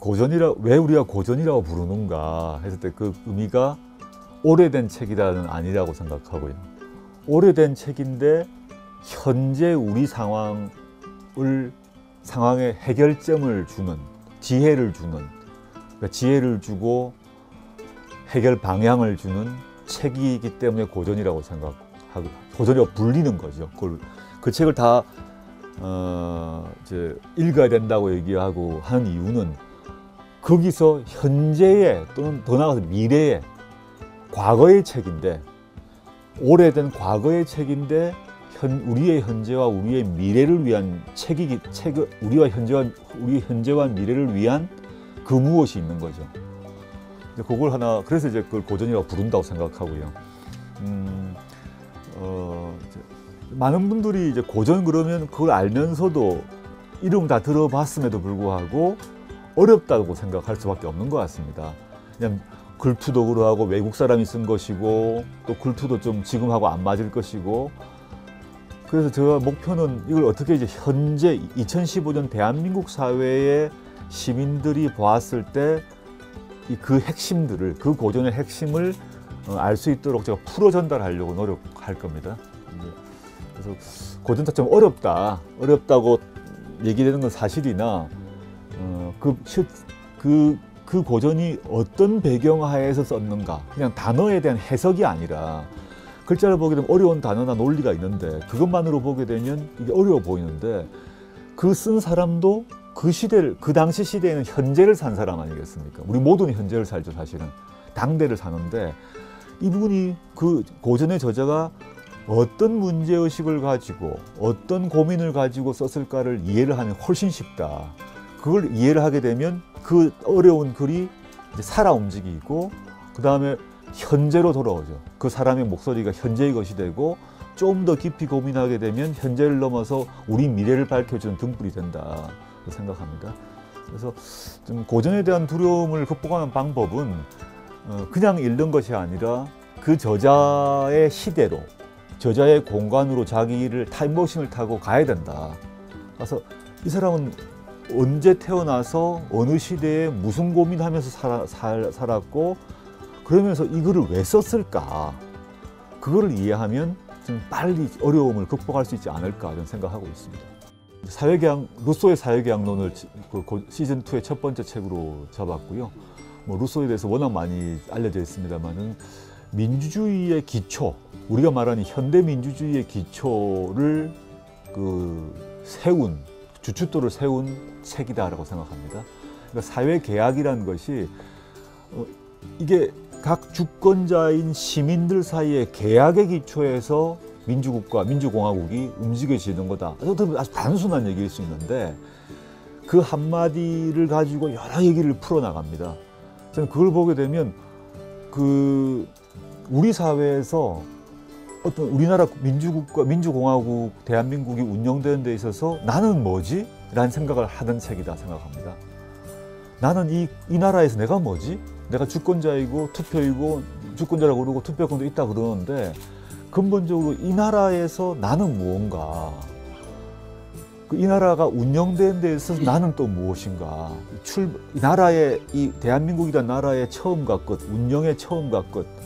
고전이라 왜 우리가 고전이라고 부르는가 했을 때 그 의미가 오래된 책이라는 아니라고 생각하고요. 오래된 책인데 현재 우리 상황을 상황의 해결점을 주는 지혜를 주는 그러니까 지혜를 주고 해결 방향을 주는 책이기 때문에 고전이라고 생각하고 고전이라고 불리는 거죠. 그걸, 그 책을 다 어, 이제 읽어야 된다고 얘기하고 하는 이유는 거기서 현재의 또는 더 나아가서 미래의 과거의 책인데 오래된 과거의 책인데 현, 우리의 현재와 우리의 미래를 위한 책이기 책 우리와 현재와 우리 현재와 미래를 위한 그 무엇이 있는 거죠. 이제 그걸 하나 그래서 이제 그걸 고전이라고 부른다고 생각하고요. 음, 어, 많은 분들이 이제 고전 그러면 그걸 알면서도 이름 다 들어봤음에도 불구하고 어렵다고 생각할 수밖에 없는 것 같습니다. 그냥 글투도 그러하고 외국 사람이 쓴 것이고 또 글투도 좀 지금하고 안 맞을 것이고 그래서 제가 목표는 이걸 어떻게 이제 현재 2015년 대한민국 사회의 시민들이 보았을 때 그 핵심들을 그 고전의 핵심을 어, 알수 있도록 제가 풀어 전달하려고 노력할 겁니다. 그래서 고전 자체가 어렵다, 어렵다고 얘기되는 건 사실이나 어, 그, 그, 그 고전이 어떤 배경 하에서 썼는가 그냥 단어에 대한 해석이 아니라 글자를 보게 되면 어려운 단어나 논리가 있는데 그것만으로 보게 되면 이게 어려워 보이는데 그 쓴 사람도 그 시대를 그 당시 시대에는 현재를 산 사람 아니겠습니까? 우리 모두는 현재를 살죠 사실은 당대를 사는데 이분이 그 고전의 저자가 어떤 문제 의식을 가지고 어떤 고민을 가지고 썼을까를 이해를 하면 훨씬 쉽다. 그걸 이해를 하게 되면 그 어려운 글이 이제 살아 움직이고 그 다음에 현재로 돌아오죠. 그 사람의 목소리가 현재의 것이 되고 좀 더 깊이 고민하게 되면 현재를 넘어서 우리 미래를 밝혀주는 등불이 된다. 생각합니다. 그래서 좀 고전에 대한 두려움을 극복하는 방법은 어, 그냥 읽는 것이 아니라 그 저자의 시대로 저자의 공간으로 자기를 타임머신을 타고 가야 된다. 그래서 이 사람은 언제 태어나서 어느 시대에 무슨 고민하면서 살아, 살, 살았고 그러면서 이 글을 왜 썼을까? 그거를 이해하면 좀 빨리 어려움을 극복할 수 있지 않을까 저는 생각하고 있습니다. 사회계약 루소의 사회계약론을 그 시즌 2의 첫 번째 책으로 잡았고요. 뭐 루소에 대해서 워낙 많이 알려져 있습니다만은 민주주의의 기초, 우리가 말하는 현대 민주주의의 기초를 그 세운 주춧돌을 세운 책이다라고 생각합니다. 그러니까 사회 계약이라는 것이 어, 이게 각 주권자인 시민들 사이의 계약의 기초에서 민주국가, 민주공화국이 움직여지는 거다. 아주 단순한 얘기일 수 있는데 그 한마디를 가지고 여러 얘기를 풀어나갑니다. 저는 그걸 보게 되면 그 우리 사회에서 어떤 우리나라 민주국가, 민주공화국, 대한민국이 운영되는 데 있어서 나는 뭐지? 라는 생각을 하던 책이다 생각합니다. 나는 이, 이 나라에서 내가 뭐지? 내가 주권자이고 투표이고 주권자라고 그러고 투표권도 있다 그러는데 근본적으로 이 나라에서 나는 무언가 그이 나라가 운영되는 데 있어서 나는 또 무엇인가 출, 이 나라의 이 대한민국이란 나라의 처음과 끝 운영의 처음과 끝에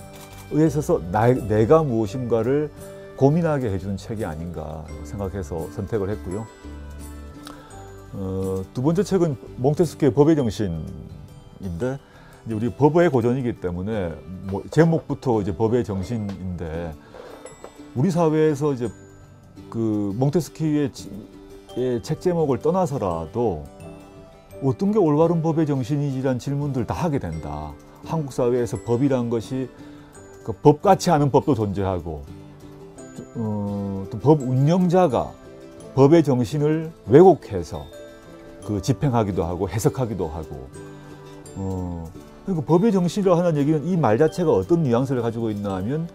있어서 나, 내가 무엇인가를 고민하게 해주는 책이 아닌가 생각해서 선택을 했고요. 어, 두 번째 책은 몽테스키의 법의 정신인데 우리 법의 고전이기 때문에 뭐 제목부터 이제 법의 정신인데 우리 사회에서 이제 그 몽테스키의 책 제목을 떠나서라도 어떤 게 올바른 법의 정신이지란 질문들 다 하게 된다. 한국 사회에서 법이란 것이 그 법같이 하는 법도 존재하고 어, 또법 운영자가 법의 정신을 왜곡해서 그 집행하기도 하고 해석하기도 하고 어, 그러니까 법의 정신이라고 하는 얘기는 이 말 자체가 어떤 뉘앙스를 가지고 있나 하면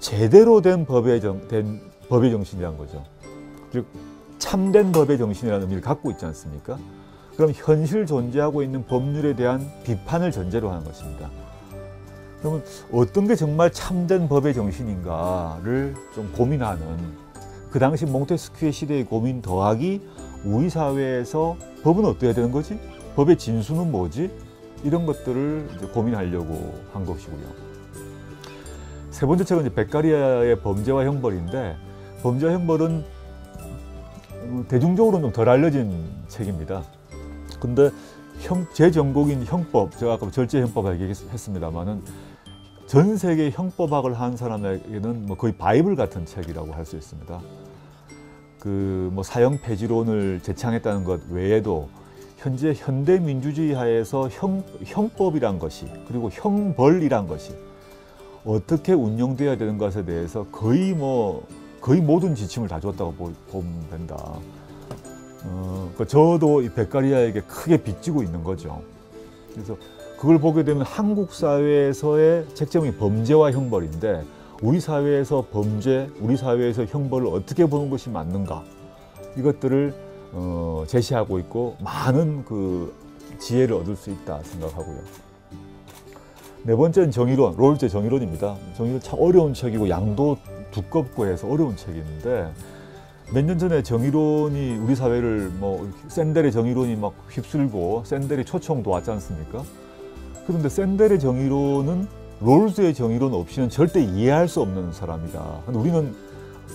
제대로 된 법의, 정, 된 법의 정신이란 거죠. 즉 참된 법의 정신이라는 의미를 갖고 있지 않습니까? 그럼 현실 존재하고 있는 법률에 대한 비판을 전제로 하는 것입니다. 그러면 어떤 게 정말 참된 법의 정신인가를 좀 고민하는 그 당시 몽테스큐의 시대의 고민 더하기 우리 사회에서 법은 어때야 되는 거지? 법의 진수는 뭐지? 이런 것들을 이제 고민하려고 한 것이고요. 세 번째 책은 이제 베카리아의 범죄와 형벌인데 범죄와 형벌은 대중적으로는 좀 덜 알려진 책입니다. 근데 형, 제 전공인 형법, 제가 아까 절제 형법 얘기했습니다만은 전 세계 형법학을 한 사람에게는 뭐 거의 바이블 같은 책이라고 할 수 있습니다. 그 뭐 사형 폐지론을 제창했다는 것 외에도 현재 현대 민주주의 하에서 형, 형법이란 것이 그리고 형벌이란 것이 어떻게 운영되어야 되는 것에 대해서 거의 뭐 거의 모든 지침을 다 줬다고 보면 된다. 어, 그 저도 이 베카리아에게 크게 빚지고 있는 거죠. 그래서 그걸 보게 되면 한국 사회에서의 책점이 범죄와 형벌인데 우리 사회에서 범죄, 우리 사회에서 형벌을 어떻게 보는 것이 맞는가 이것들을 어, 제시하고 있고 많은 그 지혜를 얻을 수 있다 생각하고요. 네 번째는 정의론, 롤제 정의론입니다. 정의론 참 어려운 책이고 양도 두껍고 해서 어려운 책인데 몇 년 전에 정의론이 우리 사회를 뭐 샌델의 정의론이 막 휩쓸고 샌델이 초청 도 왔지 않습니까? 그런데 샌델의 정의론은 롤스의 정의론 없이는 절대 이해할 수 없는 사람이다. 우리는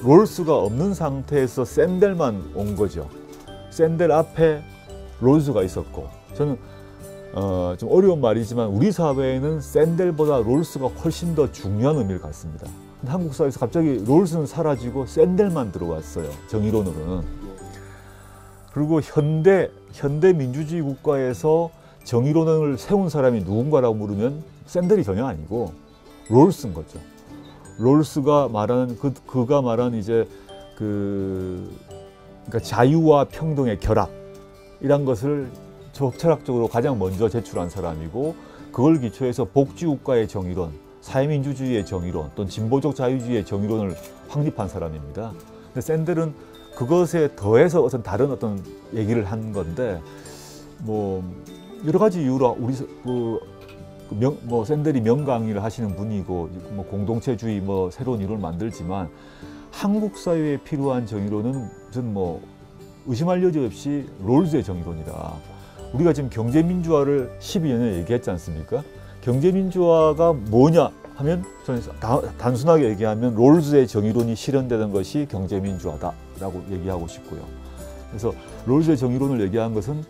롤스가 없는 상태에서 샌델만 온 거죠. 샌델 앞에 롤스가 있었고 저는 어, 좀 어려운 말이지만 우리 사회에는 샌델보다 롤스가 훨씬 더 중요한 의미를 갖습니다. 한국 사회에서 갑자기 롤스는 사라지고 샌델만 들어왔어요. 정의론으로는. 그리고 현대 현대 민주주의 국가에서 정의론을 세운 사람이 누군가라고 물으면 샌델이 전혀 아니고 롤스인 거죠. 롤스가 말하는 그 그가 말한 이제 그 그러니까 자유와 평등의 결합 이란 것을 적철학적으로 가장 먼저 제출한 사람이고 그걸 기초해서 복지국가의 정의론, 사회민주주의의 정의론 또는 진보적 자유주의의 정의론을 확립한 사람입니다. 근데 샌델은 그것에 더해서 어떤 다른 어떤 얘기를 한 건데 뭐 여러 가지 이유로 우리 그 명, 뭐 샌델이 명강의를 하시는 분이고 뭐 공동체주의 뭐 새로운 이론을 만들지만 한국 사회에 필요한 정의론은 저는 뭐 의심할 여지 없이 롤즈의 정의론이다. 우리가 지금 경제민주화를 12년에 얘기했지 않습니까? 경제민주화가 뭐냐 하면 저는 단순하게 얘기하면 롤즈의 정의론이 실현되는 것이 경제민주화다라고 얘기하고 싶고요. 그래서 롤즈의 정의론을 얘기한 것은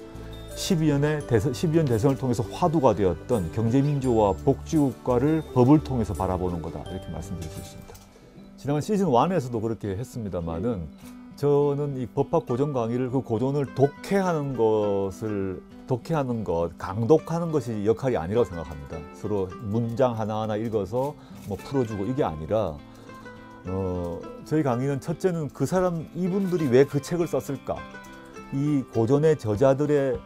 12년의 대선, 12년 대선을 통해서 화두가 되었던 경제민주화 복지국가를 법을 통해서 바라보는 거다 이렇게 말씀드릴 수 있습니다. 지난번 시즌 1에서도 그렇게 했습니다만은 저는 이 법학 고전 강의를 그 고전을 독해하는 것을 독해하는 것, 강독하는 것이 역할이 아니라고 생각합니다. 서로 문장 하나하나 읽어서 뭐 풀어주고 이게 아니라 어, 저희 강의는 첫째는 그 사람 이분들이 왜 그 책을 썼을까? 이 고전의 저자들의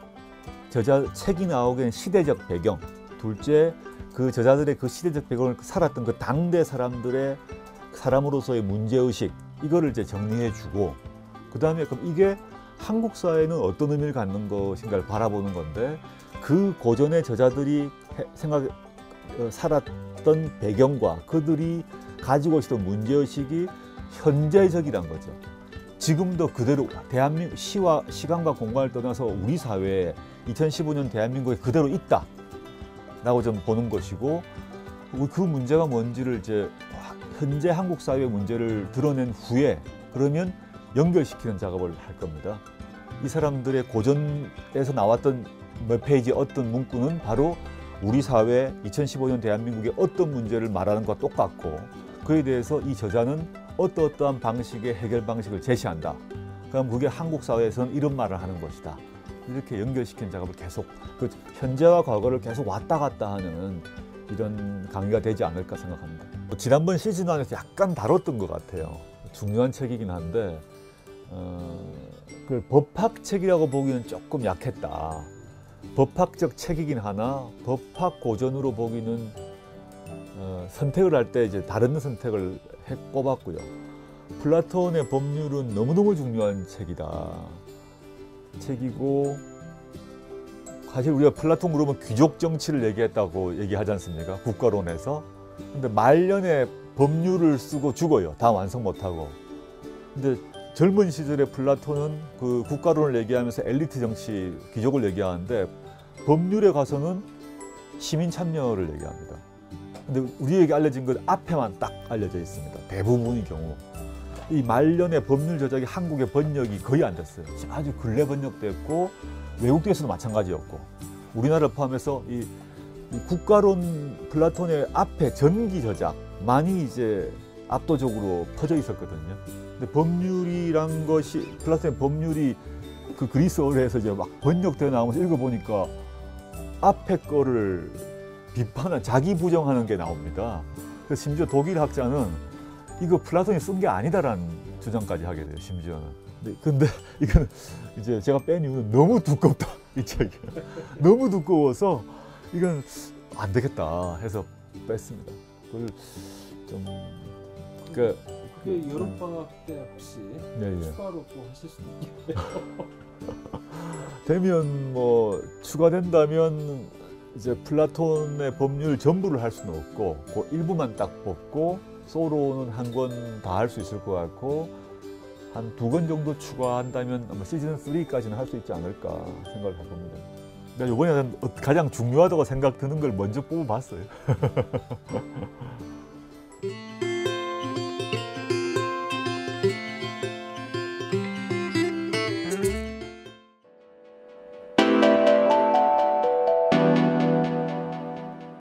저자 책이 나오게 된 시대적 배경. 둘째, 그 저자들의 그 시대적 배경을 살았던 그 당대 사람들의 사람으로서의 문제의식 이거를 이제 정리해주고 그 다음에 그럼 이게 한국 사회는 어떤 의미를 갖는 것인가를 바라보는 건데 그 고전의 저자들이 생각 어, 살았던 배경과 그들이 가지고 있었던 문제의식이 현재적이란 거죠. 지금도 그대로 대한민국 시와 시간과 공간을 떠나서 우리 사회에 2015년 대한민국에 그대로 있다라고 좀 보는 것이고 그 문제가 뭔지를 이제 현재 한국 사회의 문제를 드러낸 후에 그러면 연결시키는 작업을 할 겁니다. 이 사람들의 고전에서 나왔던 몇 페이지 어떤 문구는 바로 우리 사회 2015년 대한민국의 어떤 문제를 말하는 것과 똑같고 그에 대해서 이 저자는 어떠어떠한 방식의 해결 방식을 제시한다. 그럼 그게 한국 사회에서는 이런 말을 하는 것이다. 이렇게 연결시킨 작업을 계속 그 현재와 과거를 계속 왔다 갔다 하는 이런 강의가 되지 않을까 생각합니다. 지난번 시즌 안에서 약간 다뤘던 것 같아요. 중요한 책이긴 한데 어, 그 법학책이라고 보기는 조금 약했다. 법학적 책이긴 하나 법학 고전으로 보기는 어, 선택을 할 때 이제 다른 선택을 해 뽑았고요. 플라톤의 법률은 너무너무 중요한 책이다. 책이고 사실 우리가 플라톤 그러면 귀족 정치를 얘기했다고 얘기하지 않습니까? 국가론에서. 근데 말년에 법률을 쓰고 죽어요. 다 완성 못하고. 근데 젊은 시절에 플라톤은 그 국가론을 얘기하면서 엘리트 정치, 귀족을 얘기하는데 법률에 가서는 시민 참여를 얘기합니다. 근데 우리에게 알려진 것 앞에만 딱 알려져 있습니다. 대부분의 경우. 이 말년의 법률 저작이 한국의 번역이 거의 안 됐어요. 아주 근래 번역됐고 외국에서도 마찬가지였고 우리나라를 포함해서 이, 이 국가론 플라톤의 앞에 전기 저작 많이 이제 압도적으로 퍼져 있었거든요. 근데 법률이란 것이 플라톤의 법률이 그 그리스어에서 이제 막 번역되어 나오면서 읽어보니까 앞에 거를 비판한 자기 부정하는 게 나옵니다. 그래서 심지어 독일 학자는 이거 플라톤이 쓴 게 아니다라는 주장까지 하게 돼요. 심지어는. 근데, 근데 이거는 이제 제가 뺀 이유는 너무 두껍다 이 책이 너무 두꺼워서 이건 안 되겠다 해서 뺐습니다. 그걸 좀 그, 여름 방학 때 혹시 네, 예. 추가로 또 하실 수 있겠네요. 되면 뭐 추가된다면 이제 플라톤의 법률 전부를 할 수는 없고 그 일부만 딱 뽑고 소로는 한 권 다 할 수 있을 것 같고 한 두 권 정도 추가한다면 아마 시즌 3까지는 할 수 있지 않을까 생각을 해봅니다. 그러니까 이번에는 가장 중요하다고 생각 드는 걸 먼저 뽑아봤어요.